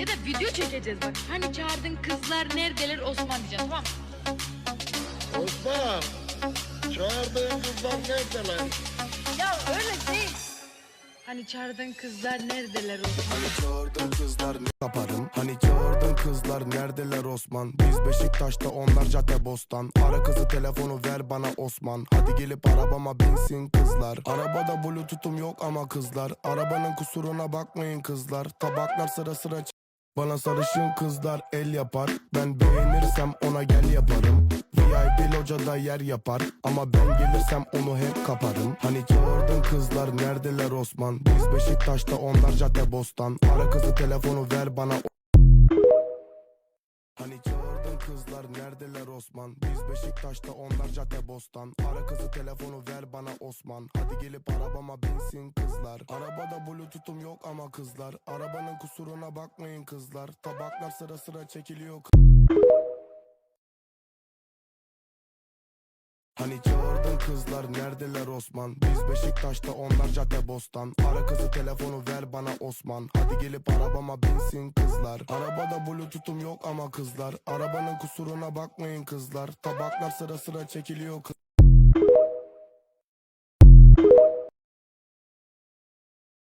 Ya da video çekeceğiz bak. Hani çağırdın kızlar neredeler Osman diyeceğiz tamam mı? Osman, çağırdığın kızlar neredeler? Ya öyle değil. Hani çağırdın kızlar neredeler Osman? Hani gördün kızlar ne yaparım Hani gördün kızlar neredeler Osman Biz Beşiktaş'ta onlar cadde bostan Ara kızı telefonu ver bana Osman Hadi gelip arabama binsin kızlar Arabada bluetooth'um yok ama kızlar Arabanın kusuruna bakmayın kızlar Tabaklar sıra sıra bana sarışın kızlar el yapar. Ben beğenirsem ona gel yaparım. VIP locada yer yapar. Ama ben gelirsem onu hep kaparım. Hani gördün kızlar neredeler Osman? Biz Beşiktaş'ta onlar cadde bostan. Ara kızı telefonu ver bana. Hani kızlar neredeler Osman? Biz Beşiktaş'ta onlar cadde bostan Ara kızı telefonu ver bana Osman. Hadi gelip arabama binsin kızlar. Arabada bluetooth'um yok ama kızlar. Arabanın kusuruna bakmayın kızlar. Tabaklar sıra sıra çekiliyor Hani gördün kızlar neredeler Osman? Biz Beşiktaş'ta onlar cadde bostan Ara kızı telefonu ver bana Osman. Hadi gelip arabama binsin kızlar. Arabada bluetooth'um yok ama kızlar. Arabanın kusuruna bakmayın kızlar. Tabaklar sıra sıra çekiliyor kız-